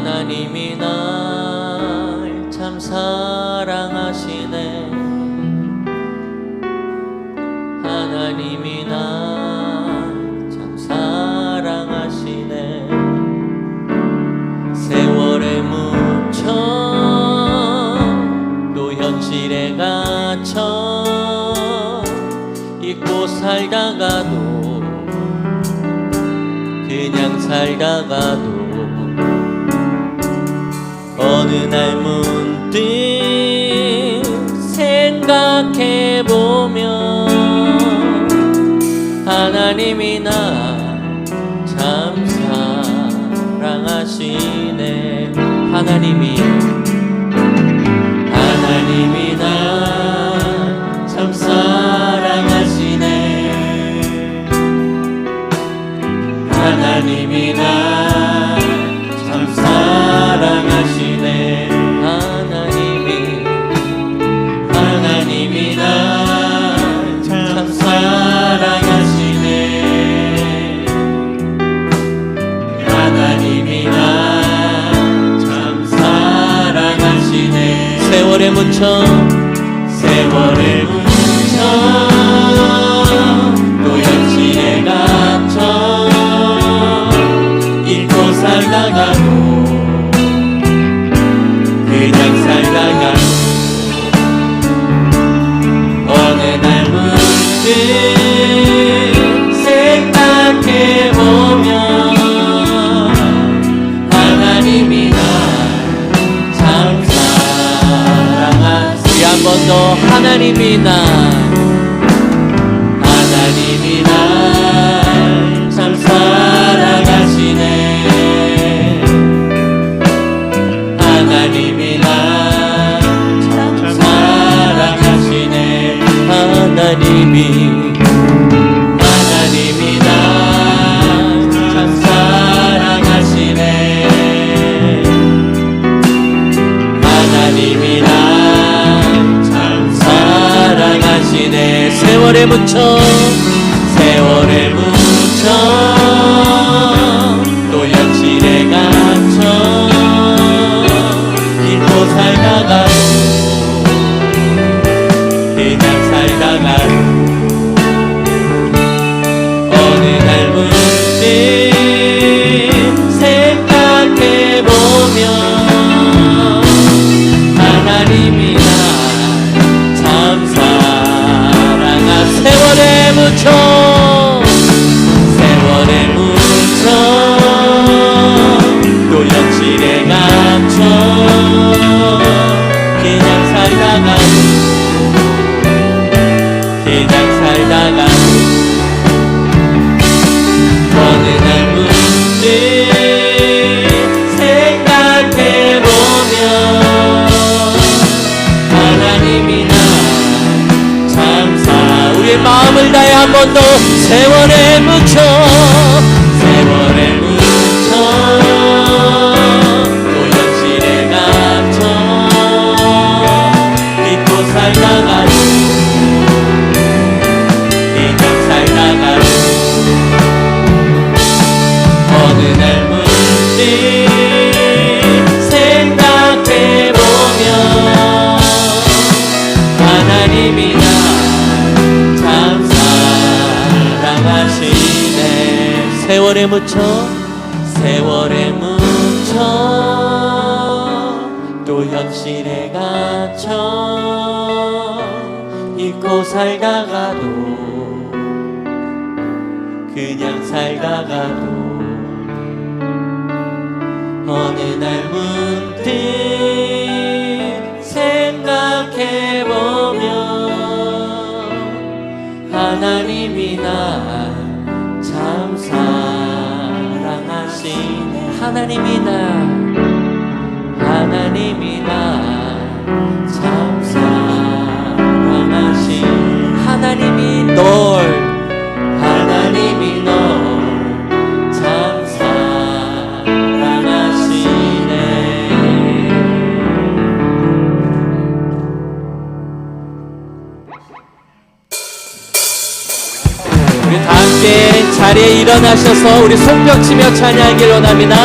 하나님이 날 참 사랑하시네. 하나님이 날 참 사랑하시네. 세월에 묻혀 또 현실에 갇혀 잊고 살다가도 그냥 살다가도 닮은 문득 생각해보면 하나님이 나 참 사랑하시네. 하나님이 would chum. 세월에 묻혀 세월에 묻혀 세월에 묻혀. 또 현실에 갇혀. 잊고 살다가도 그냥 살다가도. 어느 날 문득 생각해보면 하나님이 나 하나님이 나 일어나셔서. 우리 손뼉 치며 찬양하길 원합니다.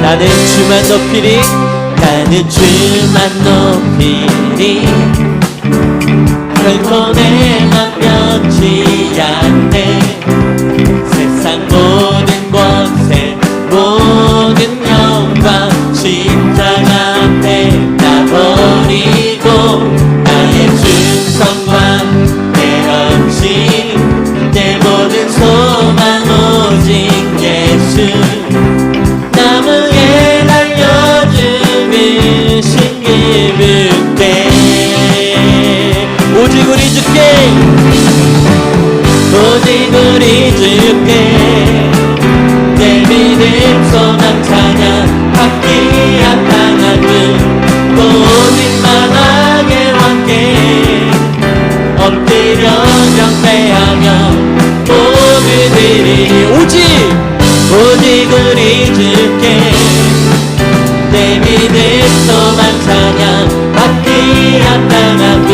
나는 주만 높이리 나는 주만 높이리. 결코 내 assim 나타나듯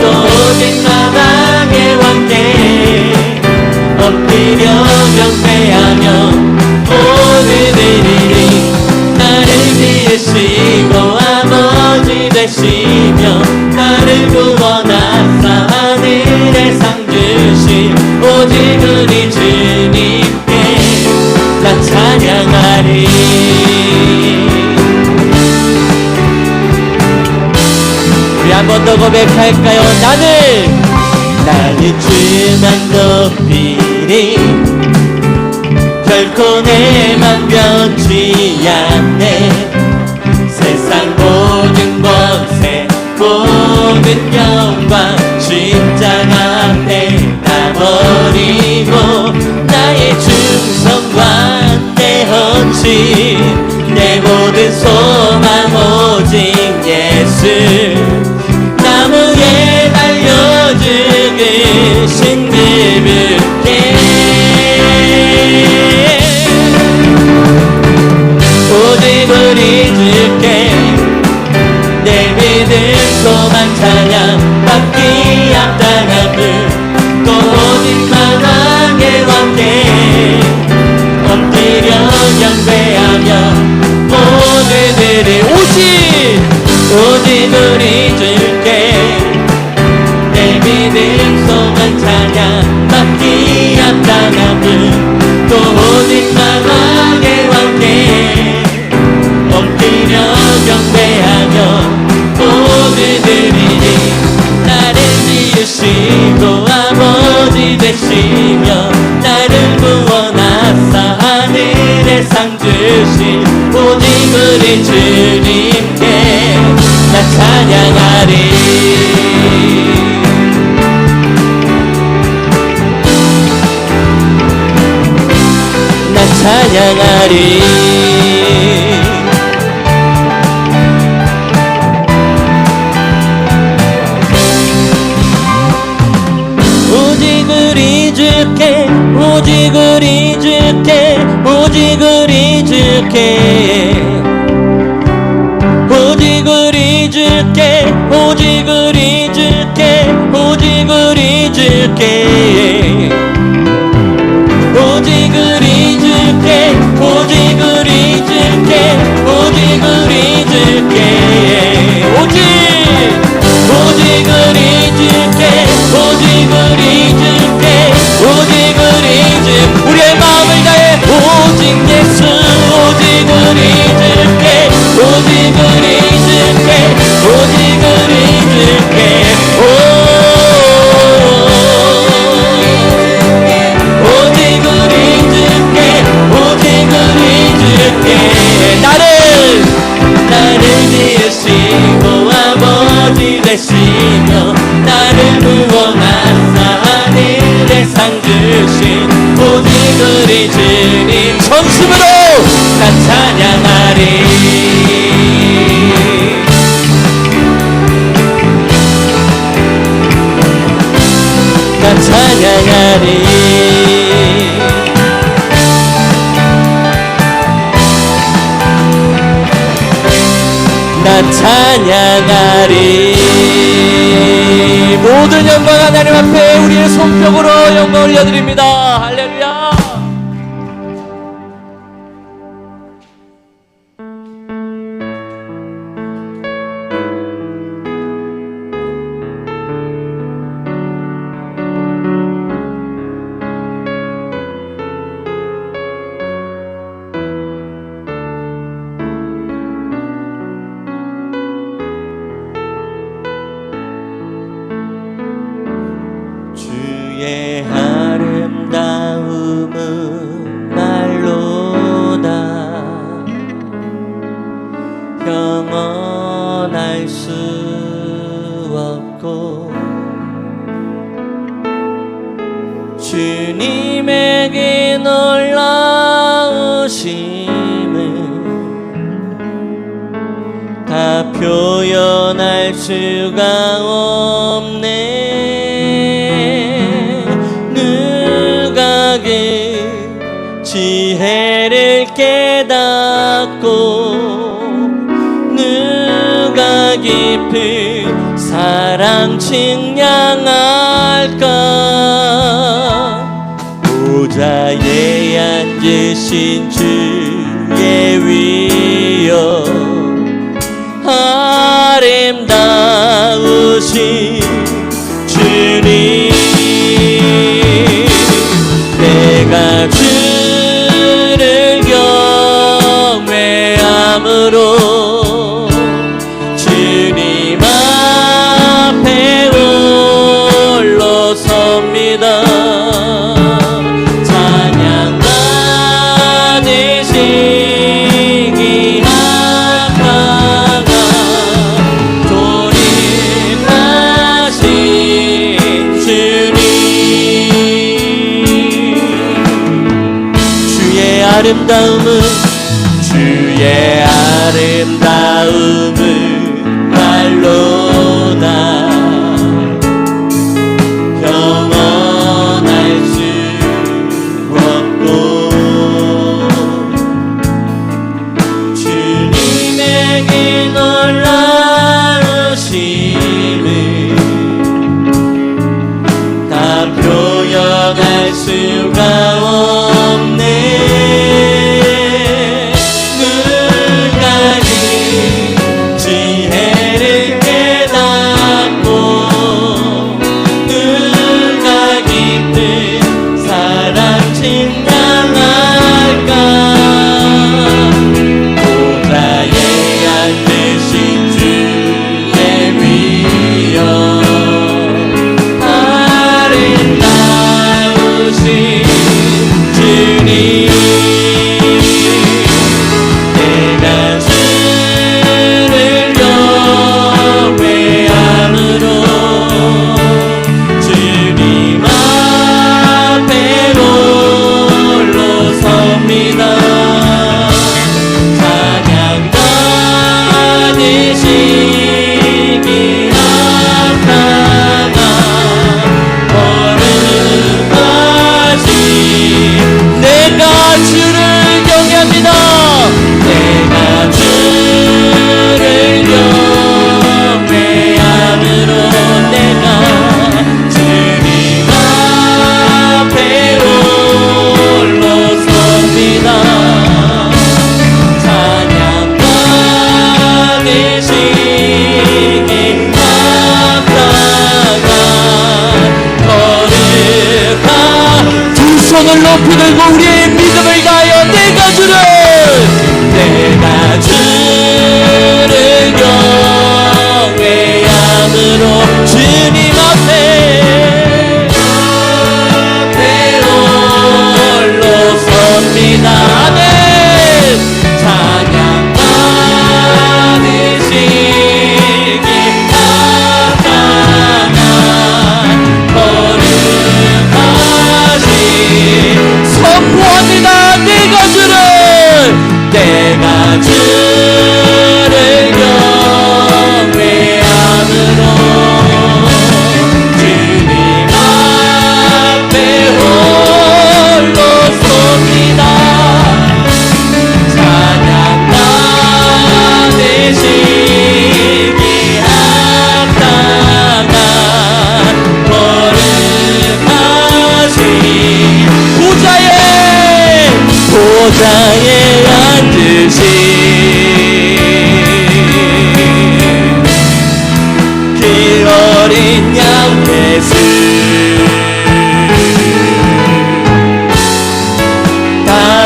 또 오직 마당에 왔네 엎드려 경배하며 한 번 더 고백할까요? 나는 나는 주만 높이리 결코 내맘 변치 않네. 세상 모든 권세 모든 영광 십자가 앞에 나 버리고 나의 충성과 내 헌신 내 모든 소망 오직 예수 대신 내밀게. 오직을 잊을게. 내 믿음 소망 찬양 찬양하리 오직 우리 주께 오직 우리 주께 오직 우리 주께 오직 우리 주께 오직 우리 주께 오직 우리 주께 우리의 마음을 다해 오직 예수 오직 우리 주께 오직 우리 주께 오직 우리 주께. 오. 오직을 잊을게 오직을 잊을게 나를 나를 위해 쉬고 아버지 되시며 나를 구원 세상 주신 모든 우리 주님 전심으로 난 찬양하리 난 찬양하리 나 찬양하리 모든 영광 하나님 앞에 우리의 손뼉으로 영광 올려드립니다 주님에게 놀라우심은 다 표현할 수가 없네. 누가 그 지혜를 깨닫고 누가 깊은 사랑 측 보좌에 앉으신 주의 위여 표현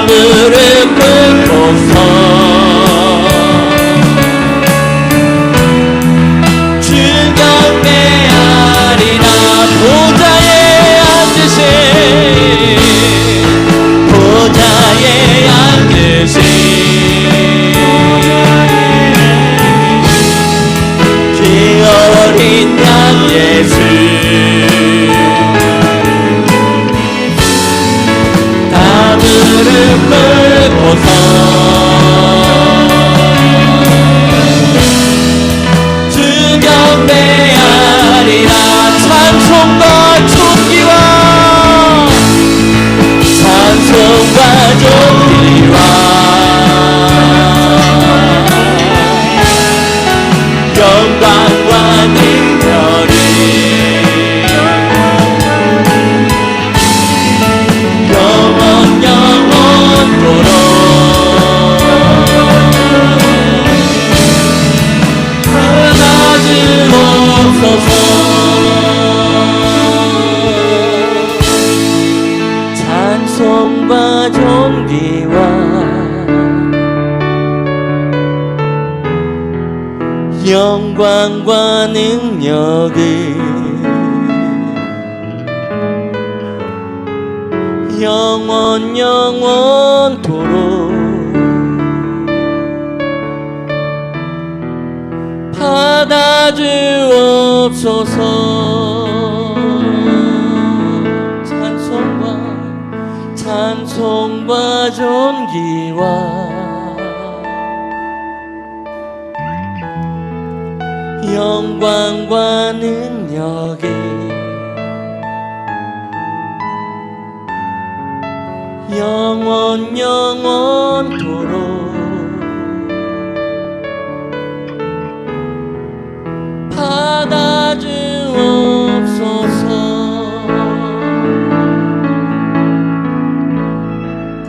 하늘에 꿰고서 영광과 능력을 영원 영원토록 받아주옵소서. 찬송과 찬송과 존귀와 영광과 능력을 영원 영원토록